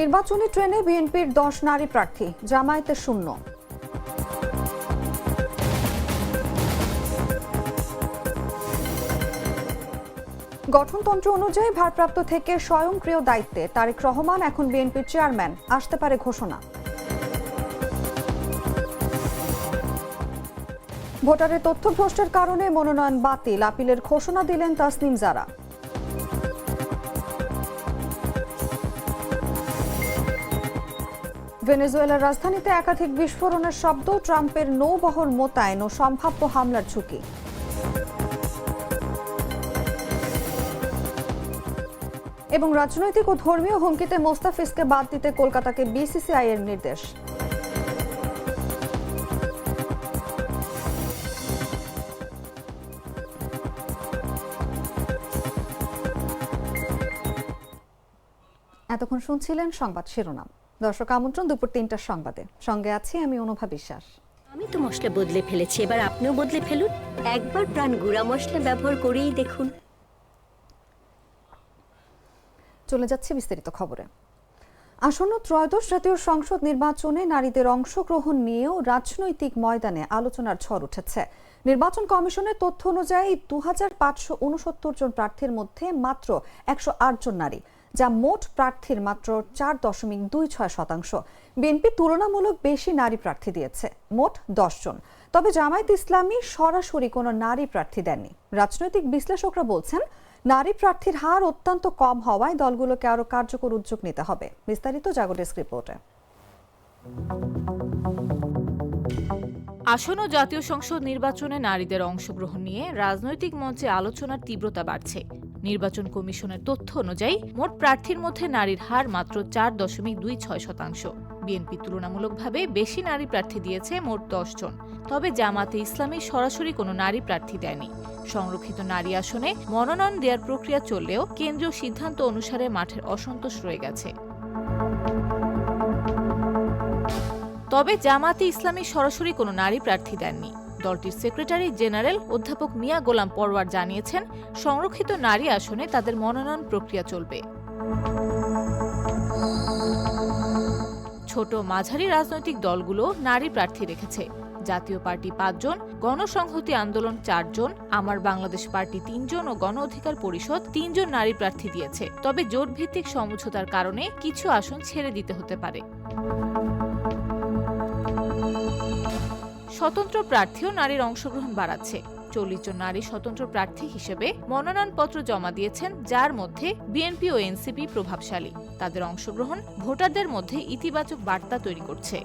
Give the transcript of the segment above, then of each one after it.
নির্বাচনী ট্রেনে বিএনপির দশ নারী প্রার্থী, জামায়াতে শূন্য। গঠনতন্ত্র অনুযায়ী ভারপ্রাপ্ত থেকে স্বয়ংক্রিয় দায়িত্বে তারেক রহমান, এখন বিএনপির চেয়ারম্যান, আসতে পারে ঘোষণা। ভোটারের তথ্য ভ্রষ্টের কারণে মনোনয়ন বাতিল, আপিলের ঘোষণা দিলেন তাসনিম জারা। ভেনেজুয়েলার রাজধানীতে একাধিক বিস্ফোরণের শব্দ, ট্রাম্পের নৌবহর মোতায়েন ও সম্ভাব্য হামলার ঝুঁকি। এবং রাজনৈতিক ও ধর্মীয় হুমকিতে মোস্তাফিজকে বাদ দিতে কলকাতাকে বিসিসিআই এর নির্দেশ। এতক্ষণ শুনছিলেন সংবাদ শিরোনাম। দর্শক আমন্ত্রণ দুপুর তিনটার সংবাদে। সঙ্গে আছি আমি অনুভা বিশ্বাস। আমি তো মশলা বদলে ফেলেছি এবার আপনিও বদলে ফেলুন। একবার প্রাণ গুঁড়া মশলা ব্যবহার করেই দেখুন। চলে যাচ্ছে বিস্তারিত খবরে। আসন্ন ত্রয়োদশ জাতীয় সংসদ নির্বাচনে নারীদের অংশগ্রহণ নিয়েও রাজনৈতিক ময়দানে আলোচনার ঝড় উঠেছে। নির্বাচন কমিশনের তথ্য অনুযায়ী দু হাজার পাঁচশো উনসত্তর জন প্রার্থীর মধ্যে মাত্র একশো আট জন নারী। যা মোট প্রার্থীর মাত্র চার দশমিক দুই ছয় শতাংশ। বিএনপি তুলনামূলক বেশি নারী প্রার্থী দিয়েছে, মোট জন। তবে জামায়াত ইসলামী সরাসরি কোনো নারী প্রার্থী দেননি। রাজনৈতিক বিশ্লেষকরা বলছেন, নারী প্রার্থীর হার অত্যন্ত কম হওয়ায় দলগুলোকে আরও কার্যকর উদ্যোগ নিতে হবে। বিস্তারিত জাগো ডেস্ক রিপোর্টে। আসন্ন জাতীয় সংসদ নির্বাচনে নারীদের অংশগ্রহণ নিয়ে রাজনৈতিক মঞ্চে আলোচনার তীব্রতা বাড়ছে। নির্বাচন কমিশনের তথ্য অনুযায়ী, মোট প্রার্থীর মধ্যে নারীর হার মাত্র চার দশমিক দুই ছয় শতাংশ। বিএনপি তুলনামূলকভাবে বেশি নারী প্রার্থী দিয়েছে মোট দশ জন। তবে জামাতে ইসলামী সরাসরি কোনো নারী প্রার্থী দেয়নি। সংরক্ষিত নারী আসনে মনোনয়ন দেওয়ার প্রক্রিয়া চললেও কেন্দ্রীয় সিদ্ধান্ত অনুসারে মাঠের অসন্তোষ রয়ে গেছে। তবে জামাতে ইসলামী সরাসরি কোনো নারী প্রার্থী দেননি। দলটির সেক্রেটারি জেনারেল অধ্যাপক মিয়া গোলাম পরওয়ার জানিয়েছেন, সংরক্ষিত নারী আসনে তাদের মনোনয়ন প্রক্রিয়া চলবে। ছোট মাঝারি রাজনৈতিক দলগুলো নারী প্রার্থী রেখেছে। জাতীয় পার্টি পাঁচজন, গণসংহতি আন্দোলন চারজন, আমার বাংলাদেশ পার্টি তিনজন ও গণ অধিকার পরিষদ তিনজন নারী প্রার্থী দিয়েছে। তবে জোট ভিত্তিক সমঝোতার কারণে কিছু আসন ছেড়ে দিতে হতে পারে। স্বতন্ত্র প্রার্থীও নারীর অংশগ্রহণ বাড়াচ্ছে। চল্লিশ জন নারী স্বতন্ত্র প্রার্থী হিসেবে মনোনয়নপত্র জমা দিয়েছেন, যার মধ্যে বিএনপি ও এনসিপি প্রভাবশালী। তাদের অংশগ্রহণ ভোটারদের মধ্যে ইতিবাচক বার্তা তৈরি করছে।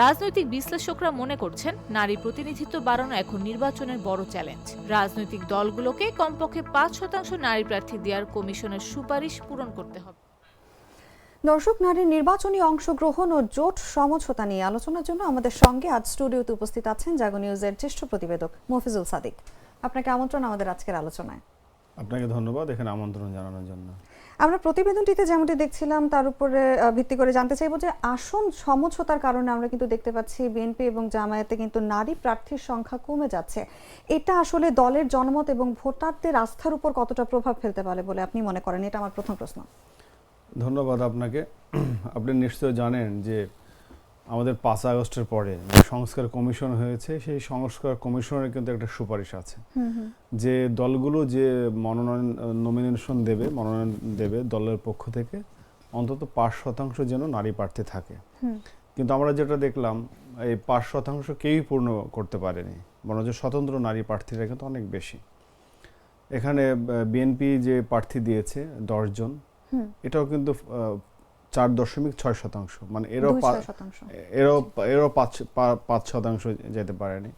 রাজনৈতিক বিশ্লেষকরা মনে করছেন, নারী প্রতিনিধিত্ব বাড়ানো এখন নির্বাচনের বড় চ্যালেঞ্জ। রাজনৈতিক দলগুলোকে কমপক্ষে পাঁচ শতাংশ নারী প্রার্থী দেওয়ার কমিশনের সুপারিশ পূরণ করতে হবে। দর্শক নারীর নির্বাচনী অংশগ্রহণ ও জোট সমঝোতা নিয়ে আলোচনার জন্য আমাদের সঙ্গে আজ স্টুডিওতে উপস্থিত আছেন জাগো নিউজের জ্যেষ্ঠ প্রতিবেদক মফিজুল সাদিক। আপনাকে আমন্ত্রণ আমাদের আজকের আলোচনায়। আপনাকে ধন্যবাদ এখানে আমন্ত্রণ জানানোর জন্য। আমরা প্রতিবেদনটিতে যেমনটি দেখছিলাম তার উপরে ভিত্তি করে জানতে চাইব যে আসন সমঝোতার কারণে আমরা কিন্তু দেখতে পাচ্ছি বিএনপি এবং জামায়াতে কিন্তু নারী প্রার্থীর সংখ্যা কমে যাচ্ছে। এটা আসলে দলের জনমত এবং ভোটারদের আস্থার উপর কতটা প্রভাব ফেলতে পারে বলে আপনি মনে করেন? এটা আমার প্রথম প্রশ্ন। ধন্যবাদ আপনাকে। আপনি নিশ্চয় জানেন যে আমাদের পাঁচ আগস্টের পরে সংস্কার কমিশন হয়েছে সেই সংস্কার কমিশনের কিন্তু একটা সুপারিশ আছে। যে দলগুলো যে মনোনয়ন নমিনেশন দেবে মনোনয়ন দেবে দলের পক্ষ থেকে অন্তত পাঁচ শতাংশ যেন নারী প্রার্থী থাকে। কিন্তু আমরা যেটা দেখলাম এই পাঁচ শতাংশ কেউই পূর্ণ করতে পারেনি। বরঞ্চ স্বতন্ত্র নারী প্রার্থীরা কিন্তু অনেক বেশি। এখানে বিএনপি যে প্রার্থী দিয়েছে দশজন এটাও কিন্তু চার দশমিক ছয় শতাংশ। মানে এরও এরও এরও পাঁচ পাঁচ শতাংশ যেতে পারেনি।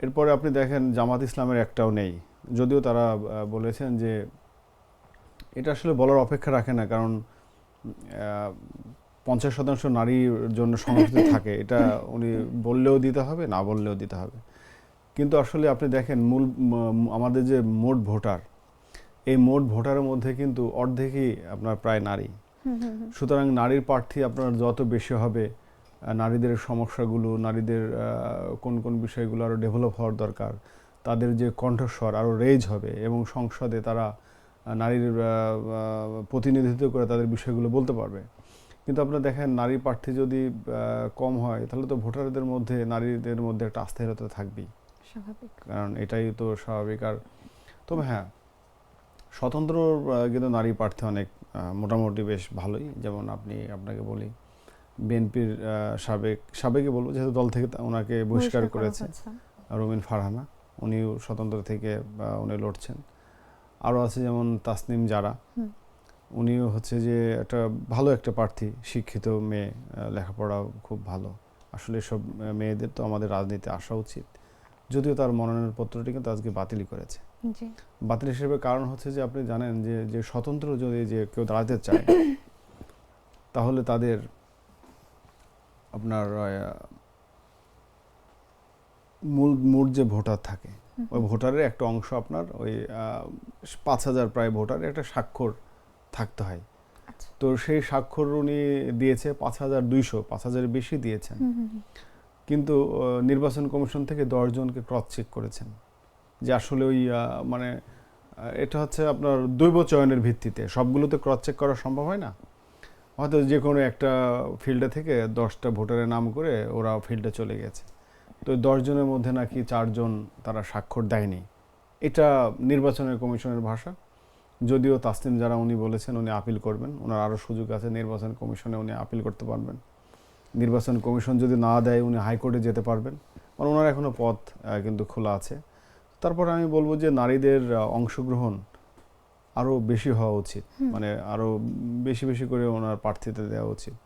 এরপরে আপনি দেখেন জামাত ইসলামের একটাও নেই। যদিও তারা বলেছেন যে এটা আসলে বলার অপেক্ষা রাখে না কারণ আহ, পঞ্চাশ শতাংশ নারীর জন্য সংরক্ষিত থাকে। এটা উনি বললেও দিতে হবে না বললেও দিতে হবে। কিন্তু আসলে আপনি দেখেন মূল আমাদের যে মোট ভোটার এই মোট ভোটারের মধ্যে কিন্তু অর্ধেকই আপনার প্রায় নারী। সুতরাং নারীর প্রার্থী আপনার যত বেশি হবে নারীদের সমস্যাগুলো নারীদের কোন কোন বিষয়গুলো আরও ডেভেলপ হওয়ার দরকার তাদের যে কণ্ঠস্বর আরও রেজ হবে এবং সংসদে তারা নারীর প্রতিনিধিত্ব করে তাদের বিষয়গুলো বলতে পারবে। কিন্তু আপনারা দেখেন নারী প্রার্থী যদি কম হয় তাহলে তো ভোটারদের মধ্যে নারীদের মধ্যে একটা আস্থাহীনতা থাকবেই। স্বাভাবিক। কারণ এটাই তো স্বাভাবিক। আর তবে হ্যাঁ স্বতন্ত্র কিন্তু নারী প্রার্থী অনেক মোটামুটি বেশ ভালোই। যেমন আপনি আপনাকে বলি বিএনপির সাবেক সাবেকই বলব যেহেতু দল থেকে ওনাকে বহিষ্কার করা করেছে। রুমিন ফারহানা। উনিও স্বতন্ত্র থেকে উনি লড়ছেন। আরও আছে যেমন তাসনিম যারা হুম। উনিও হচ্ছে যে একটা ভালো একটা প্রার্থী শিক্ষিত মেয়ে লেখাপড়াও খুব ভালো। আসলে সব মেয়েদের তো আমাদের রাজনীতি আসা উচিত। যদিও তার মনোনয়ন পত্রটি কিন্তু আজকে বাতিলই করেছে। বাতিল হিসেবে কারণ হচ্ছে যে আপনি জানেন যে যে স্বতন্ত্র যদি যে কেউ দাঁড়াতে চায় তাহলে তাদের আপনার মূল মূল যে ভোটার থাকে ওই ভোটারের একটা অংশ আপনার ওই পাঁচ হাজার প্রায় ভোটারের একটা স্বাক্ষর থাকতে হয়। আচ্ছা। তো সেই স্বাক্ষর উনি দিয়েছে পাঁচ হাজার দুইশো পাঁচ হাজারের বেশি দিয়েছেন। কিন্তু নির্বাচন কমিশন থেকে দশজনকে ক্রস চেক করেছেন। যে আসলে ওই মানে এটা হচ্ছে আপনার দৈব চয়নের ভিত্তিতে। সবগুলোতে ক্রস চেক করা সম্ভব হয় না? হয়তো যে কোনো একটা ফিল্ডে থেকে দশটা ভোটারের নাম করে ওরা ফিল্ডে চলে গেছে। তো দশজনের মধ্যে নাকি চারজন তারা স্বাক্ষর দেয়নি। এটা নির্বাচনের কমিশনের ভাষা। যদিও তাসলিম যারা উনি বলেছেন উনি আপিল করবেন। ওনার আরও সুযোগ আছে নির্বাচন কমিশনে উনি আপিল করতে পারবেন। নির্বাচন কমিশন যদি না দেয় উনি হাইকোর্টে যেতে পারবেন। মানে ওনার এখনও পথ কিন্তু খোলা আছে। তারপরে আমি বলব যে নারীদের অংশগ্রহণ আরও বেশি হওয়া উচিত। মানে আরও বেশি বেশি করে ওনার প্রার্থীতে দেওয়া উচিত।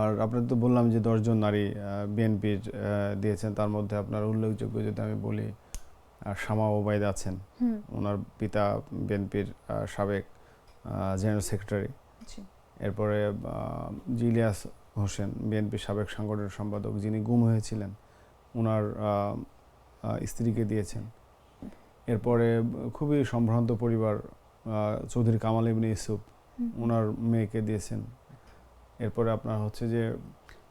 আর আপনার তো বললাম যে দশজন নারী বিএনপির দিয়েছেন। তার মধ্যে আপনার উল্লেখযোগ্য যদি আমি বলি শামা ওবায়দ আছেন। ওনার পিতা বিএনপির সাবেক জেনারেল সেক্রেটারি। এরপরে জিলিয়াস হোসেন বিএনপির সাবেক সাংগঠনিক সম্পাদক যিনি গুম হয়েছিলেন। ওনার স্ত্রীকে দিয়েছেন। এরপরে খুবই সম্ভ্রান্ত পরিবার চৌধুরী কামাল ইবনে ইউসুফ ওনার মেয়েকে দিয়েছেন। এরপরে আপনার হচ্ছে যে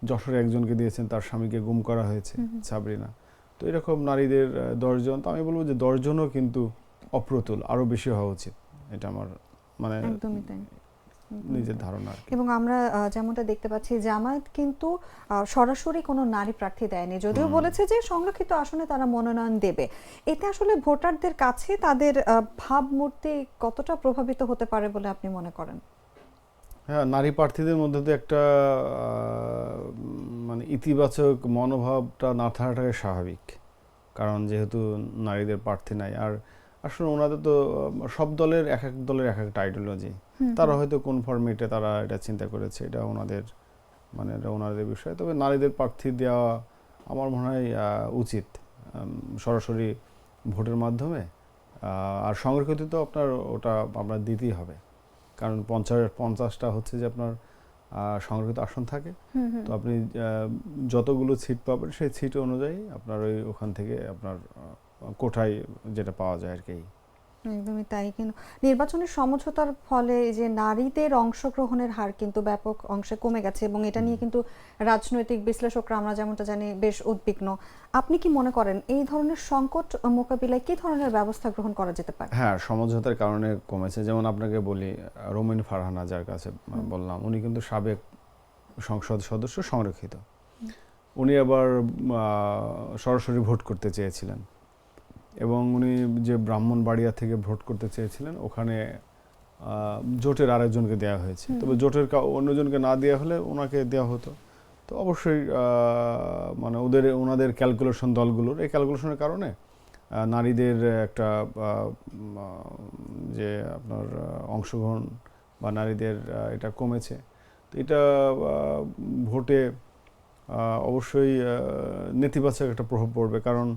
যশোরে একজনকে দিয়েছেন তার স্বামীকে গুম করা হয়েছে। সাবরিনা। তো এরকম নারীদের দশজন তো আমি বলব যে দশজনও কিন্তু অপ্রতুল আরও বেশি হওয়া উচিত। এটা আমার মানে নিজের ধারণা এবং আমরা যেমনটা দেখতে পাচ্ছি জামায়াত কিন্তু সরাসরি কোনো নারী প্রার্থী দেয়নি। যদিও বলেছে যে সংরক্ষিত আসনে তারা মনোনয়ন দেবে। এতে আসলে ভোটারদের কাছে তাদের ভাবমূর্তি কতটা প্রভাবিত হতে পারে বলে আপনি মনে করেন? হ্যাঁ নারী প্রার্থীদের মধ্যে তো একটা মানে ইতিবাচক মনোভাবটা না থাকাটাই স্বাভাবিক। কারণ যেহেতু নারীদের প্রার্থী নাই। আর আসলে ওনাদের তো সব দলের এক এক দলের এক একটা আইডিওলজি তারা হয়তো কোন ফর্মেটে তারা এটা চিন্তা করেছে এটা ওনাদের মানে এটা ওনাদের বিষয়। তবে নারীদের প্রার্থী দেওয়া আমার মনে হয় উচিত সরাসরি ভোটের মাধ্যমে। আর সংরক্ষিত তো আপনার ওটা আপনার দিতেই হবে। কারণ পঞ্চাশ পঞ্চাশটা হচ্ছে যে আপনার সংরক্ষিত আসন থাকে। তো আপনি যতগুলো সিট পাবেন সেই সিট অনুযায়ী আপনার ওই ওখান থেকে আপনার কোঠায় যেটা পাওয়া যায় আর কি। একদমই তাই কিন্তু নির্বাচনের সমঝোতার ফলে যে নারীদের অংশগ্রহণের হার কিন্তু ব্যাপক অংশে কমে গেছে এবং এটা নিয়ে কিন্তু রাজনৈতিক বিশ্লেষকরা আমরা যেমনটা জানি বেশ উদ্বিগ্ন। আপনি কি মনে করেন এই ধরনের সংকট মোকাবিলায় কি ধরনের ব্যবস্থা গ্রহণ করা যেতে পারে? হ্যাঁ সমঝোতার কারণে কমেছে। যেমন আপনাকে বলি রোমিন ফারহানা যার কাছে বললাম উনি কিন্তু সাবেক সংসদ সদস্য সংরক্ষিত। উনি আবার সরাসরি ভোট করতে চেয়েছিলেন। এবং উনি যে ব্রাহ্মণবাড়িয়া থেকে ভোট করতে চেয়েছিলেন ওখানে জোটের আরেকজনকে দেওয়া হয়েছে। তবে জোটের অন্যজনকে না দেওয়া হলে ওনাকে দেওয়া হতো। তো অবশ্যই মানে ওদের ওনাদের ক্যালকুলেশন দলগুলোর এই ক্যালকুলেশনের কারণে নারীদের একটা যে আপনার অংশগ্রহণ বা নারীদের এটা কমেছে। তো এটা ভোটে অবশ্যই নেতিবাচক একটা প্রভাব পড়বে। কারণ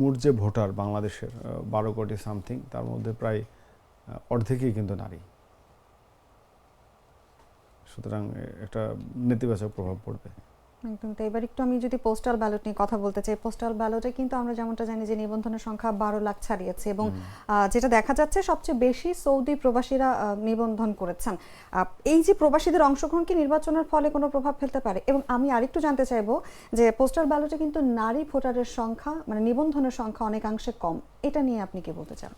মোট যে ভোটার বাংলাদেশের বারো কোটি সামথিং, তার মধ্যে প্রায় অর্ধেকই কিন্তু নারী। সুতরাং একটা নেতিবাচক প্রভাব পড়বে। একদম তো এবার একটু আমি যদি পোস্টাল ব্যালট নিয়ে কথা বলতে চাই পোস্টাল ব্যালটে কিন্তু আমরা যেমনটা জানি যে নিবন্ধনের সংখ্যা বারো লাখ ছাড়িয়েছে এবং যেটা দেখা যাচ্ছে সবচেয়ে বেশি সৌদি প্রবাসীরা নিবন্ধন করেছেন। এই যে প্রবাসীদের অংশগ্রহণ কি নির্বাচনের ফলে কোনো প্রভাব ফেলতে পারে? এবং আমি আরেকটু জানতে চাইব যে পোস্টাল ব্যালটে কিন্তু নারী ভোটারের সংখ্যা মানে নিবন্ধনের সংখ্যা অনেকাংশে কম। এটা নিয়ে আপনি কি বলতে চান?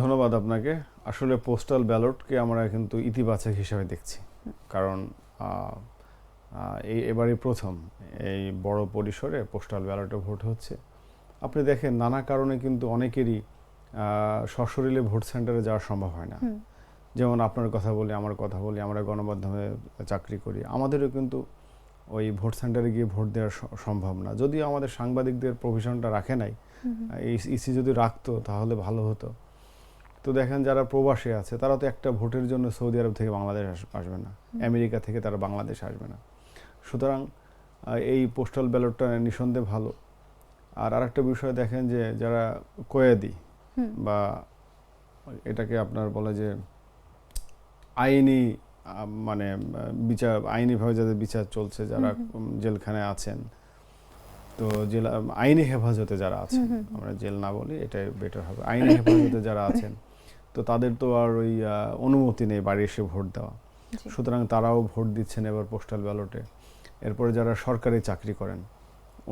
ধন্যবাদ আপনাকে। আসলে পোস্টাল ব্যালটকে আমরা কিন্তু ইতিবাচক হিসেবে দেখছি। কারণ এই এবারই প্রথম এই বড় পরিসরে পোস্টাল ব্যালটে ভোট হচ্ছে। আপনি দেখেন নানা কারণে কিন্তু অনেকেরই সশরীরে ভোট সেন্টারে যাওয়া সম্ভব হয় না। যেমন আপনার কথা বলি আমার কথা বলি আমরা গণমাধ্যমে চাকরি করি আমাদেরও কিন্তু ওই ভোট সেন্টারে গিয়ে ভোট দেওয়া সম্ভব না। যদিও আমাদের সাংবাদিকদের প্রভিশনটা রাখে নাই ইসি যদি রাখতো তাহলে ভালো হতো। তো দেখেন যারা প্রবাসী আছে তারা তো একটা ভোটের জন্য সৌদি আরব থেকে বাংলাদেশ আসবে না। আমেরিকা থেকে তারা বাংলাদেশ আসবে না। সুতরাং এই পোস্টাল ব্যালটটা নিঃসন্দেহে ভালো। আর আরেকটা বিষয় দেখেন যে যারা কয়েদি। বা এটাকে আপনার বলে যে আইনি মানে বিচার আইনিভাবে যাদের বিচার চলছে যারা জেলখানায় আছেন তো জেল আইনি হেফাজতে যারা আছেন আমরা জেল না বলি এটাই বেটার হবে। আইনি হেফাজতে যারা আছেন তো তাদের তো আর ওই অনুমতি নেই বাড়ি এসে ভোট দেওয়া। সুতরাং তারাও ভোট দিচ্ছেন এবার পোস্টাল ব্যালটে এরপরে যারা সরকারি চাকরি করেন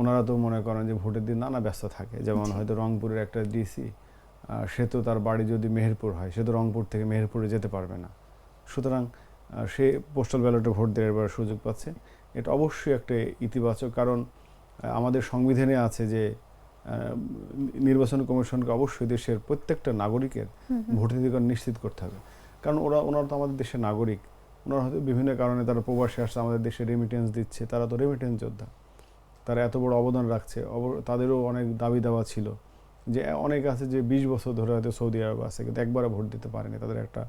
ওনারা তো মনে করেন যে ভোটের দিন নানা ব্যস্ত থাকে। যেমন হয়তো রংপুরের একটা ডিসি সে তো তার বাড়ি যদি মেহেরপুর হয় সে তো রংপুর থেকে মেহেরপুরে যেতে পারবে না। সুতরাং সে পোস্টাল ব্যালটে ভোট দেওয়ার সুযোগ পাচ্ছে। এটা অবশ্যই একটা ইতিবাচক কারণ আমাদের সংবিধানে আছে যে নির্বাচন কমিশনকে অবশ্যই দেশের প্রত্যেকটা নাগরিকের ভোটাধিকার নিশ্চিত করতে হবে। কারণ ওরা ওনারা তো আমাদের দেশের নাগরিক। ওনারা হয়তো বিভিন্ন কারণে তারা প্রবাসে আসছে আমাদের দেশে রেমিটেন্স দিচ্ছে তারা তো রেমিটেন্স যোদ্ধা। তারা এত বড় অবদান রাখছে তাদেরও অনেক দাবি দাওয়া ছিল যে অনেক আছে যে বিশ বছর ধরে হয়তো সৌদি আরব আছে কিন্তু একবারও ভোট দিতে পারেনি তাদের একটা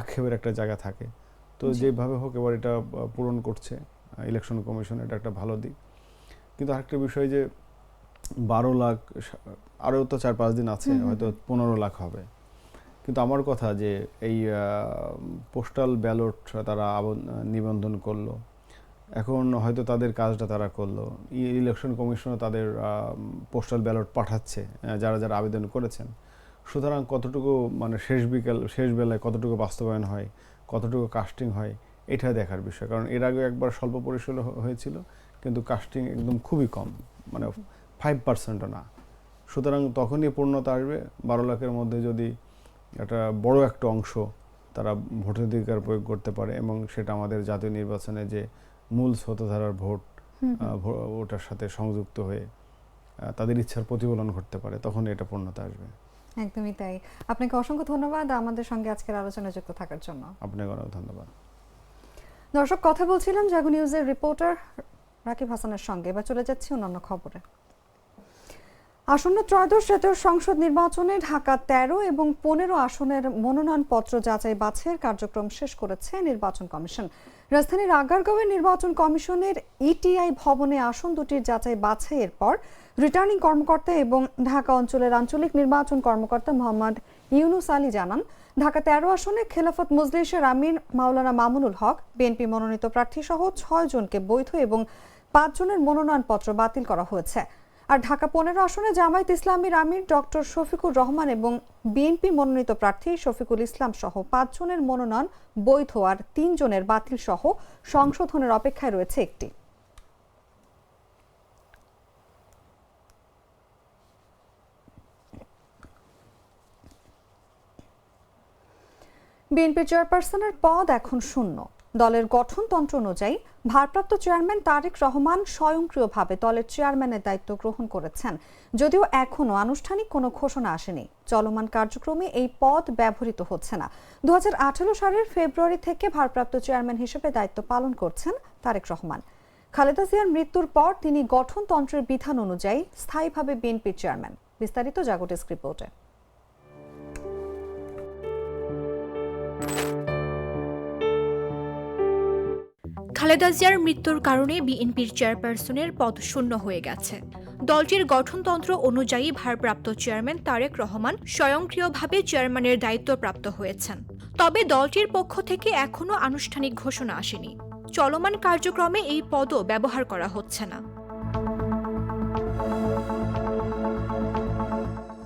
আক্ষেপের একটা জায়গা থাকে। তো যেভাবে হোক এবার এটা পূরণ করছে ইলেকশন কমিশন এটা একটা ভালো দিক। কিন্তু আরেকটা বিষয় যে বারো লাখ আরও তো চার পাঁচ দিন আছে হয়তো পনেরো লাখ হবে। কিন্তু আমার কথা যে এই পোস্টাল ব্যালট তারা নিবন্ধন করল। এখন হয়তো তাদের কাজটা তারা করল। ইলেকশন কমিশনও তাদের পোস্টাল ব্যালট পাঠাচ্ছে যারা যারা আবেদন করেছেন। সুতরাং কতটুকু মানে শেষ বিকেল, শেষ বেলায় কতটুকু বাস্তবায়ন হয়, কতটুকু কাস্টিং হয়, এটা দেখার বিষয়। কারণ এর আগে একবার স্বল্প পরিসরে হয়েছিল, কিন্তু কাস্টিং একদম খুবই কম মানে ফাইভ পার্সেন্টও না। সুতরাং তখনই পূর্ণতা আসবে। বারো লাখের মধ্যে যদি একটা বড় একটা অংশ তারা ভোটাধিকার প্রয়োগ করতে পারে এবং সেটা আমাদের জাতীয় নির্বাচনে যে মূল স্রোতধারার ভোট ওটার সাথে সংযুক্ত হয়ে তাদের ইচ্ছার প্রতিফলন ঘটতে পারে তখন এটা পূর্ণতা আসবে। একদমই তাই। আপনাকে অসংখ্য ধন্যবাদ আমাদের সঙ্গে আজকের আলোচনায় যুক্ত থাকার জন্য। আপনাকে অনেক ধন্যবাদ। দর্শক কথা বলছিলাম জাগো নিউজের রিপোর্টার রাকিব হাসানের সঙ্গে এবার চলে যাচ্ছি অন্যান্য খবরে। আসন্ন ত্রয়োদশ জাতীয় সংসদ নির্বাচনে ঢাকা তেরো এবং পনেরো আসনের মনোনয়নপত্র যাচাই বাছাইয়ের কার্যক্রম শেষ করেছে নির্বাচন কমিশন। রাজধানীর আগারগাঁওয়ের নির্বাচন কমিশনের ইটিআই ভবনে আসন দুটির যাচাই বাছাইয়ের পর রিটার্নিং কর্মকর্তা এবং ঢাকা অঞ্চলের আঞ্চলিক নির্বাচন কর্মকর্তা মোহাম্মদ ইউনুস আলী জানান, ঢাকা তেরো আসনে খেলাফত মজলিসের আমির মাওলানা মামুনুল হক, বিএনপি মনোনীত প্রার্থী সহ ছয় জনকে বৈধ এবং পাঁচ জনের মনোনয়নপত্র বাতিল করা হয়েছে। আর ঢাকা পনেরো আসনে জামায়াত ইসলামীর আমির ডক্টর শফিকুর রহমান এবং বিএনপি মনোনীত প্রার্থী শফিকুল ইসলাম সহ পাঁচ জনের মনোনয়ন বৈধ আর তিন জনের বাতিল সহ সংশোধনের অপেক্ষায় রয়েছে একটি। বিএনপি চেয়ারপারসনের পদ এখন শূন্য। দলের গঠনতন্ত্র অনুযায়ী ভারপ্রাপ্ত চেয়ারম্যান তারেক রহমান স্বয়ংক্রিয়ভাবে দলের চেয়ারম্যানের দায়িত্ব গ্রহণ করেছেন। যদিও এখনও আনুষ্ঠানিক কোনো ঘোষণা আসেনি। চলমান কার্যক্রমে এই পদ ব্যবহৃত হচ্ছে না। দু হাজার আঠারো সালের ফেব্রুয়ারি থেকে ভারপ্রাপ্ত চেয়ারম্যান হিসেবে দায়িত্ব পালন করছেন তারেক রহমান। খালেদা জিয়ার মৃত্যুর পর তিনি গঠনতন্ত্রের বিধান অনুযায়ী স্থায়ীভাবে বিএনপির চেয়ারম্যান। বিস্তারিত জাগটিস রিপোর্টে। খালেদা জিয়ার মৃত্যুর কারণে বিএনপির চেয়ারপারসনের পদ শূন্য হয়ে গেছে। দলটির গঠনতন্ত্র অনুযায়ী ভারপ্রাপ্ত চেয়ারম্যান তারেক রহমান স্বয়ংক্রিয়ভাবে চেয়ারম্যানের দায়িত্বপ্রাপ্ত হয়েছেন। তবে দলটির পক্ষ থেকে এখনও আনুষ্ঠানিক ঘোষণা আসেনি। চলমান কার্যক্রমে এই পদও ব্যবহার করা হচ্ছে না।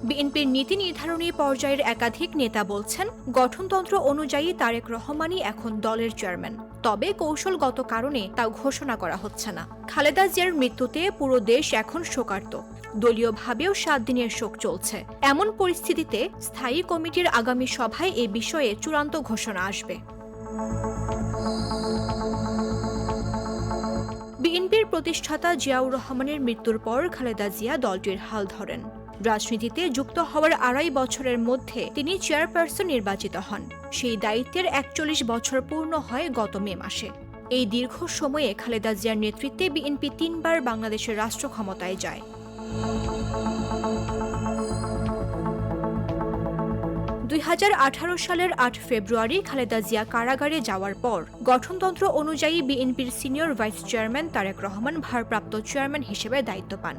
বিএনপির নীতি নির্ধারণী পর্যায়ের একাধিক নেতা বলছেন, গঠনতন্ত্র অনুযায়ী তারেক রহমানই এখন দলের চেয়ারম্যান। তবে কৌশলগত কারণে তা ঘোষণা করা হচ্ছে না। খালেদা জিয়ার মৃত্যুতে পুরো দেশ এখন শোকার্ত। দলীয়ভাবেও সাত দিনের শোক চলছে। এমন পরিস্থিতিতে স্থায়ী কমিটির আগামী সভায় এ বিষয়ে চূড়ান্ত ঘোষণা আসবে। বিএনপির প্রতিষ্ঠাতা জিয়াউর রহমানের মৃত্যুর পর খালেদা জিয়া দলটির হাল ধরেন। রাজনীতিতে যুক্ত হওয়ার আড়াই বছরের মধ্যে তিনি চেয়ারপারসন নির্বাচিত হন। সেই দায়িত্বের একচল্লিশ বছর পূর্ণ হয় গত মে মাসে। এই দীর্ঘ সময়ে খালেদা জিয়ার নেতৃত্বে বিএনপি তিনবার বাংলাদেশের রাষ্ট্র ক্ষমতায় যায়। দুই হাজার আঠারো সালের আট ফেব্রুয়ারি খালেদা জিয়া কারাগারে যাওয়ার পর, গঠনতন্ত্র অনুযায়ী বিএনপির senior vice chairman Tarique Rahman ভারপ্রাপ্ত চেয়ারম্যান হিসেবে দায়িত্ব পান।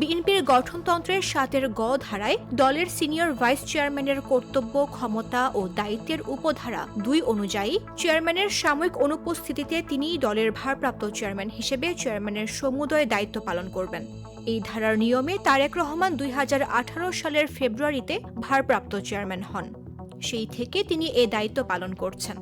বিএনপির গঠনতন্ত্রের সাতের গ ধারায় দলের সিনিয়র ভাইস চেয়ারম্যানের কর্তব্য, ক্ষমতা ও দায়িত্বের উপধারা দুই অনুযায়ী চেয়ারম্যানের সাময়িক অনুপস্থিতিতে তিনি দলের ভারপ্রাপ্ত চেয়ারম্যান হিসেবে চেয়ারম্যানের সমুদয় দায়িত্ব পালন করবেন। এই ধারার নিয়মে তারেক রহমান দুই হাজার আঠারো সালের ফেব্রুয়ারিতে ভারপ্রাপ্ত চেয়ারম্যান হন। সেই থেকে তিনি এ দায়িত্ব পালন করছেন।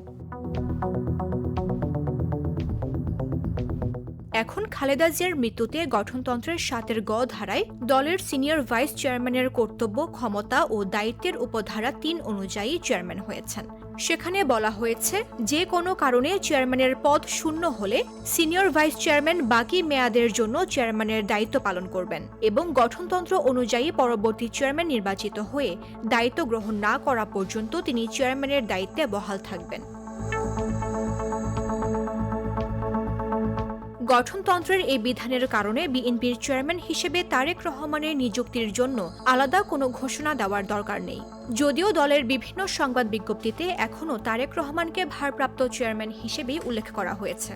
এখন খালেদা জিয়ার মৃত্যুতে গঠনতন্ত্রের সাতের গ ধারায় দলের সিনিয়র ভাইস চেয়ারম্যানের কর্তব্য, ক্ষমতা ও দায়িত্বের উপধারা তিন অনুযায়ী চেয়ারম্যান হয়েছেন। সেখানে বলা হয়েছে যে কোনো কারণে চেয়ারম্যানের পদ শূন্য হলে সিনিয়র ভাইস চেয়ারম্যান বাকি মেয়াদের জন্য চেয়ারম্যানের দায়িত্ব পালন করবেন এবং গঠনতন্ত্র অনুযায়ী পরবর্তী চেয়ারম্যান নির্বাচিত হয়ে দায়িত্ব গ্রহণ না করা পর্যন্ত তিনি চেয়ারম্যানের দায়িত্বে বহাল থাকবেন। গঠনতন্ত্রের এই বিধানের কারণে বিএনপির চেয়ারম্যান হিসেবে তারেক রহমানের নিযুক্তির জন্য আলাদা কোনো ঘোষণা দেওয়ার দরকার নেই। যদিও দলের বিভিন্ন সংবাদ বিজ্ঞপ্তিতে এখনও তারেক রহমানকে ভারপ্রাপ্ত চেয়ারম্যান হিসেবেই উল্লেখ করা হয়েছে।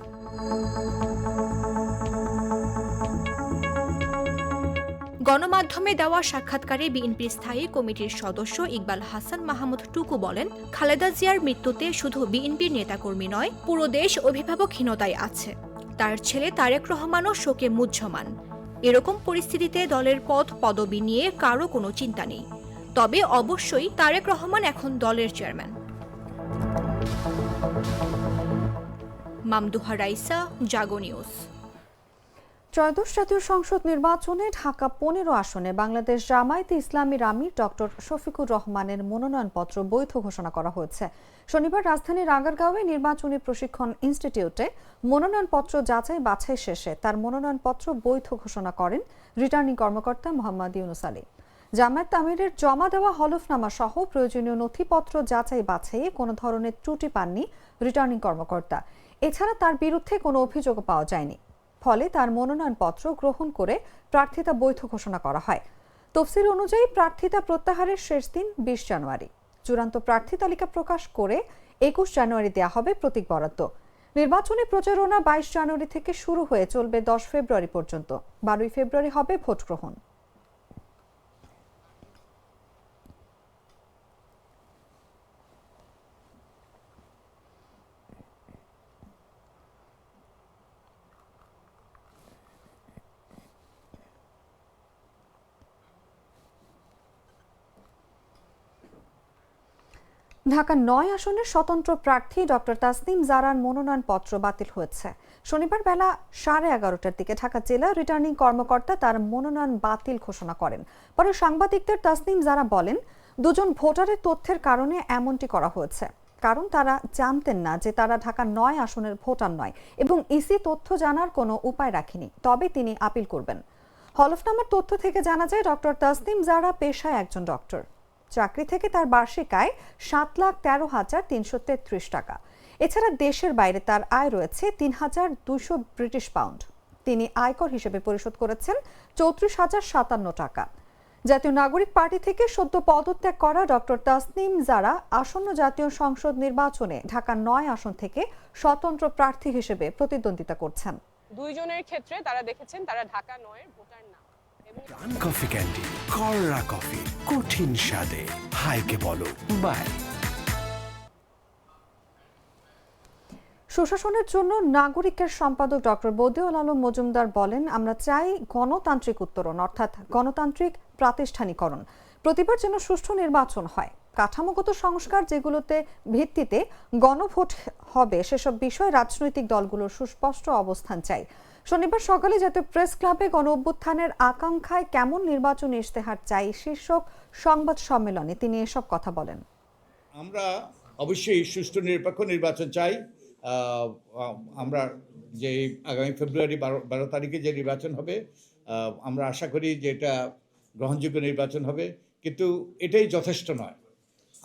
গণমাধ্যমে দেওয়া সাক্ষাৎকারে বিএনপির স্থায়ী কমিটির সদস্য ইকবাল হাসান মাহমুদ টুকু বলেন, খালেদা জিয়ার মৃত্যুতে শুধু বিএনপির নেতাকর্মী নয়, পুরো দেশ অভিভাবকহীনতায় আছে। তার ছেলে তারেক রহমানও শোকে মুহ্যমান। এরকম পরিস্থিতিতে দলের পদ পদবি নিয়ে কারও কোনো চিন্তা নেই। তবে অবশ্যই তারেক রহমান এখন দলের চেয়ারম্যান। মামদুহা রাইসা, জাগো নিউজ। ত্রয়োদশ জাতীয় সংসদ নির্বাচনে ঢাকা পনেরো আসনে বাংলাদেশ জামায়াতে ইসলামীর আমির ডক্টর শফিকুর রহমানের মনোনয়নপত্র বৈধ ঘোষণা করা হয়েছে। শনিবার রাজধানীর আগারগাঁওয়ে নির্বাচনী প্রশিক্ষণ ইনস্টিটিউটে মনোনয়নপত্র যাচাই বাছাই শেষে তার মনোনয়নপত্র বৈধ ঘোষণা করেন রিটার্নিং কর্মকর্তা মোহাম্মদ ইউনুস আলী। জামায়াত আমিরের জমা দেওয়া হলফনামা সহ প্রয়োজনীয় নথিপত্র যাচাই বাছাইয়ে কোনো ধরনের ত্রুটি পাননি রিটার্নিং কর্মকর্তা। এছাড়া তার বিরুদ্ধে কোনো অভিযোগ পাওয়া যায়নি। ফলে তার মনোনয়নপত্র গ্রহণ করে প্রার্থিতা বৈধ ঘোষণা করা হয়। তফসিল অনুযায়ী প্রার্থিতা প্রত্যাহারের শেষ দিন বিশ জানুয়ারি। চূড়ান্ত প্রার্থী তালিকা প্রকাশ করে একুশ জানুয়ারি দেওয়া হবে প্রতীক বরাদ্দ। নির্বাচনী প্রচারণা বাইশ জানুয়ারি থেকে শুরু হয়ে চলবে দশ ফেব্রুয়ারি পর্যন্ত। বারোই ফেব্রুয়ারি হবে ভোট গ্রহণ ঢাকা নয় আসনের স্বতন্ত্র প্রার্থী ডক্টর তাসনিম জারার মনোনয়নপত্র বাতিল হয়েছে। শনিবার বেলা সাড়ে এগারোটার দিকে ঢাকা জেলা রিটার্নিং কর্মকর্তা তার মনোনয়ন বাতিল ঘোষণা করেন। পরে সাংবাদিকদের তাসনিম জারা বলেন, দুজন ভোটারের তথ্যের কারণে এমনটি করা হয়েছে। কারণ তারা জানতেন না যে তারা ঢাকা নয় আসনের ভোটার নয় এবং ইসি তথ্য জানার কোনো উপায় রাখেনি। তবে তিনি আপিল করবেন। হলফনামার তথ্য থেকে জানা যায়, ডক্টর তাসনিম জারা পেশায় একজন ডক্টর। চাকরি থেকে তার বার্ষিক আয় সাত লাখ তেরো হাজার তিনশো তেত্রিশ টাকা। এছাড়া দেশের বাইরে তার আয় রয়েছে তিন হাজার দুশো ব্রিটিশ পাউন্ড। তিনি আয়কর হিসেবে পরিশোধ করেছেন চৌত্রিশ হাজার সাতান্ন টাকা। জাতীয় নাগরিক পার্টি থেকে সদ্য পদত্যাগ করা ডক্টর তাসনিম জারা আসন্ন জাতীয় সংসদ নির্বাচনে ঢাকা নয় আসন থেকে স্বতন্ত্র প্রার্থী হিসেবে প্রতিদ্বন্দ্বিতা করছেন। দুইজনের ক্ষেত্রে তারা দেখেছেন তারা ঢাকা নয়ের ভোটার প্রাণ কফি কররা কফি, কঠিন স্বাদে। হাইকে বলো বাই সুশাসনের জন্য নাগরিকের সম্পাদক ডক্টর বদিউল আলম মজুমদার বলেন, আমরা চাই গণতান্ত্রিক উত্তরণ, অর্থাৎ গণতান্ত্রিক প্রাতিষ্ঠানিকরণ। প্রতিবার যেন সুষ্ঠু নির্বাচন হয়। কাঠামোগত সংস্কার যেগুলোতে ভিত্তিতে গণভোট হবে, সেসব বিষয়ে রাজনৈতিক দলগুলোর সুস্পষ্ট অবস্থান চাই শনিবার সকালে জাতীয় প্রেস ক্লাবে গণ অভ্যুত্থানের আকাঙ্ক্ষায় কেমন নির্বাচনী ইশতেহার চাই শীর্ষক সংবাদ সম্মেলনে তিনি এসব কথা বলেন। আমরা অবশ্যই সুষ্ঠু নিরপেক্ষ নির্বাচন চাই। আমরা যে আগামী ফেব্রুয়ারি বারো বারো তারিখে যে নির্বাচন হবে আমরা আশা করি যে এটা গ্রহণযোগ্য নির্বাচন হবে। কিন্তু এটাই যথেষ্ট নয়।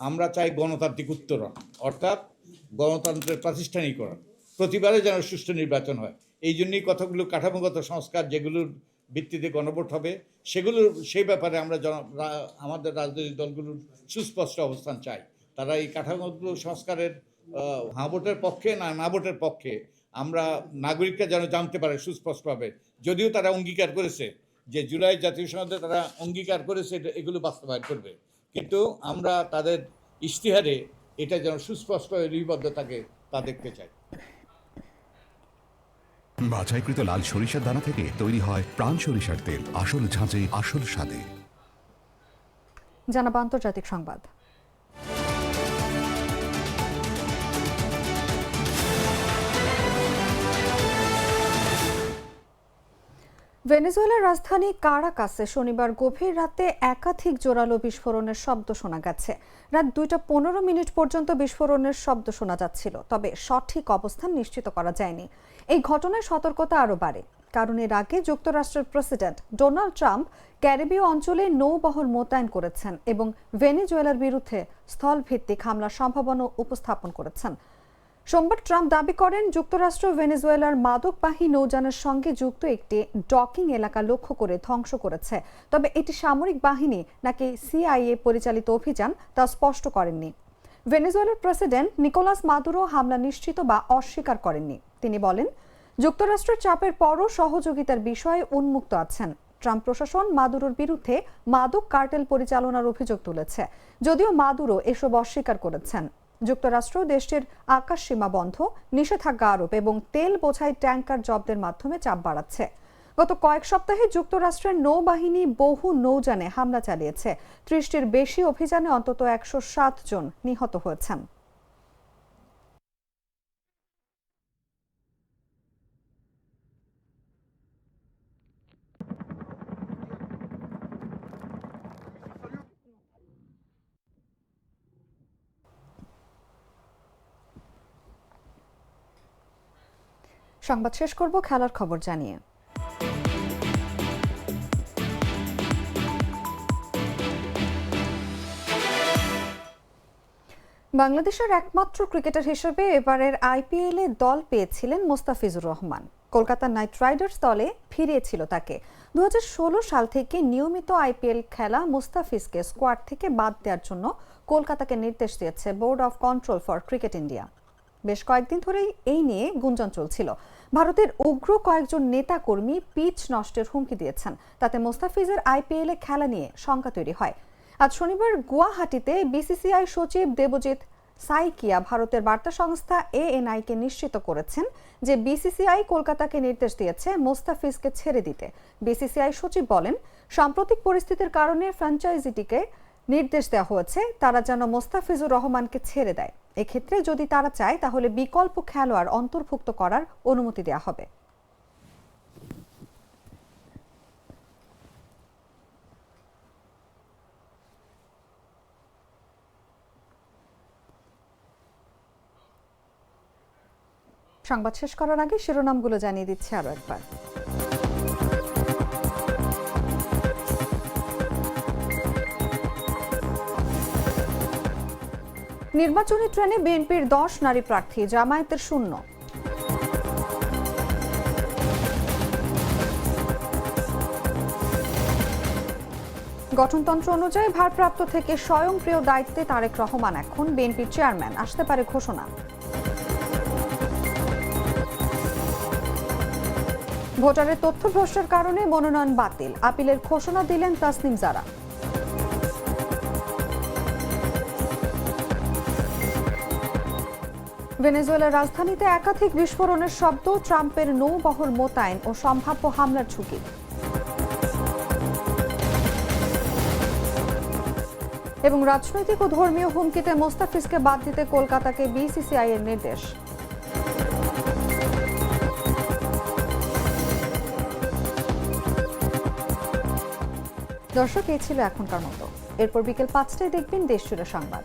আমরা চাই গণতান্ত্রিক উত্তরণ, অর্থাৎ গণতন্ত্রের প্রাতিষ্ঠানিকরণ প্রতিবারে যেন সুষ্ঠু নির্বাচন হয়। এই জন্যই কতগুলো কাঠামোগত সংস্কার যেগুলোর ভিত্তিতে গণভোট হবে, সেগুলোর, সেই ব্যাপারে আমরা আমাদের রাজনৈতিক দলগুলোর সুস্পষ্ট অবস্থান চাই। তারা এই কাঠামোগত সংস্কারের হ্যাঁ ভোটের পক্ষে না না ভোটের পক্ষে, আমরা নাগরিকরা যেন জানতে পারে সুস্পষ্টভাবে। যদিও তারা অঙ্গীকার করেছে যে জুলাই জাতীয় সনদে তারা অঙ্গীকার করেছে এগুলো বাস্তবায়ন করবে। কিন্তু আমরা তাদের ইশতেহারে এটা যেন সুস্পষ্ট লিপিবদ্ধ থাকে, তা দেখতে চাই। বাছাইকৃত লাল সরিষার দানা থেকে তৈরি হয় প্রাণ সরিষার তেল। আসল ঝাঁঝে, আসল স্বাদে। জানাব আন্তর্জাতিক সংবাদ। ভেনেজুয়েলার রাজধানী কারাকাসে শনিবার গভীর রাতে একাধিক জোরালো বিস্ফোরণের শব্দ শোনা গেছে। রাত দুইটা পনেরো মিনিট পর্যন্ত বিস্ফোরণের শব্দ শোনা যাচ্ছিল, তবে সঠিক অবস্থান নিশ্চিত করা যায়নি। এই ঘটনায় সতর্কতা আরও বাড়ে। কারণ এর আগে যুক্তরাষ্ট্রের প্রেসিডেন্ট ডোনাল্ড ট্রাম্প ক্যারিবীয় অঞ্চলে নৌবহর মোতায়েন করেছেন এবং ভেনেজুয়েলার বিরুদ্ধে স্থলভিত্তিক হামলার সম্ভাবনা উপস্থাপন করেছেন। সোমবার ট্রাম্প দাবি করেন, যুক্তরাষ্ট্র ভেনেজুয়েলার মাদকবাহী নৌযানের সঙ্গে যুক্ত একটি ডকিং এলাকা লক্ষ্য করে ধ্বংস করেছে। তবে এটি সামরিক বাহিনী নাকি সিআইএ পরিচালিত অভিযান তা স্পষ্ট করেননি। ভেনেজুয়েলার প্রেসিডেন্ট নিকোলাস মাদুরো হামলা নিশ্চিত বা অস্বীকার করেননি। তিনি বলেন, যুক্তরাষ্ট্রের চাপের পরও সহযোগিতার বিষয়ে উন্মুক্ত আছেন। ট্রাম্প প্রশাসন মাদুরোর বিরুদ্ধে মাদক কার্টেল পরিচালনার অভিযোগ তুলেছে, যদিও মাদুরো এসব অস্বীকার করেছেন। যুক্তরাষ্ট্র দেশটির আকাশ সীমা বন্ধ, নিষেধাজ্ঞা আরোপ এবং তেল বোঝাই ট্যাঙ্কার জব্দের মাধ্যমে চাপ বাড়াচ্ছে। গত কয়েক সপ্তাহে যুক্তরাষ্ট্রের নৌবাহিনী বহু নৌযানে হামলা চালিয়েছে। ত্রিশটির বেশি অভিযানে অন্তত একশো সাত জন নিহত হয়েছেন। সংবাদ শেষ করব, খেলার খবর জানিয়ে। বাংলাদেশের একমাত্র ক্রিকেটার হিসেবে এবারের আইপিএল দল পেয়েছিলেন মোস্তাফিজুর রহমান। কলকাতা নাইট রাইডার্স দলে ফিরিয়েছিল তাকে। দু হাজার ষোলো সাল থেকে নিয়মিত আইপিএল খেলা মুস্তাফিজকে স্কোয়াড থেকে বাদ দেওয়ার জন্য কলকাতাকে নির্দেশ দিয়েছে Board of Control for Cricket India. বেশ কয়েকদিন ধরেই এই নিয়ে গুঞ্জন চলছিল। ভারতের উগ্র কয়েকজন নেতা কর্মী পিচ নষ্টের হুমকি দিয়েছেন। তাতে মোস্তাফিজের আইপিএল খেলা নিয়ে শঙ্কা তৈরি হয়। আজ শনিবার গুয়াহাটিতে বিসিসিআই সচিব দেবজিৎ সাইকিয়া ভারতের বার্তা সংস্থা এএনআই কে নিশ্চিত করেছেন যে বিসিসিআই কলকাতাকে নির্দেশ দিয়েছে মোস্তাফিজকে ছেড়ে দিতে। বিসিসিআই সচিব বলেন, সাম্প্রতিক পরিস্থিতির কারণে ফ্র্যাঞ্চাইজিটিকে নির্দেশ দেওয়া হয়েছে, তারা যেন মোস্তাফিজুর রহমানকে ছেড়ে দেয়। এক্ষেত্রে যদি তারা চায়, তাহলে বিকল্প খেলোয়াড় অন্তর্ভুক্ত করার অনুমতি দেওয়া হবে। সংবাদ শেষ করার আগে শিরোনামগুলো জানিয়ে দিচ্ছি আরও একবার। নির্বাচনী ট্রেনে বিএনপির দশ নারী প্রার্থী, জামায়াতের শূন্য। গঠনতন্ত্র অনুযায়ী ভারপ্রাপ্ত থেকে স্বয়ংক্রিয় দায়িত্বে তারেক রহমান এখন বিএনপির চেয়ারম্যান। আসতে পারে ঘোষণা। ভোটারের তথ্য ভ্রষ্টের কারণে মনোনয়ন বাতিল। আপিলের ঘোষণা দিলেন তাসনিম জারা। ভেনেজুয়েলার রাজধানীতে একাধিক বিস্ফোরণের শব্দ, ট্রাম্পের নৌবহর মোতায়েন ও সম্ভাব্য হামলার ঝুঁকি। এবং রাজনৈতিক ও ধর্মীয় হুমকিতে মোস্তাফিজকে বাদ দিতে কলকাতাকে বিসিসিআই এর নির্দেশ। দর্শক, এই ছিল এখনকার মতো। এরপর বিকেল পাঁচটায় দেখবেন দেশ সংবাদ।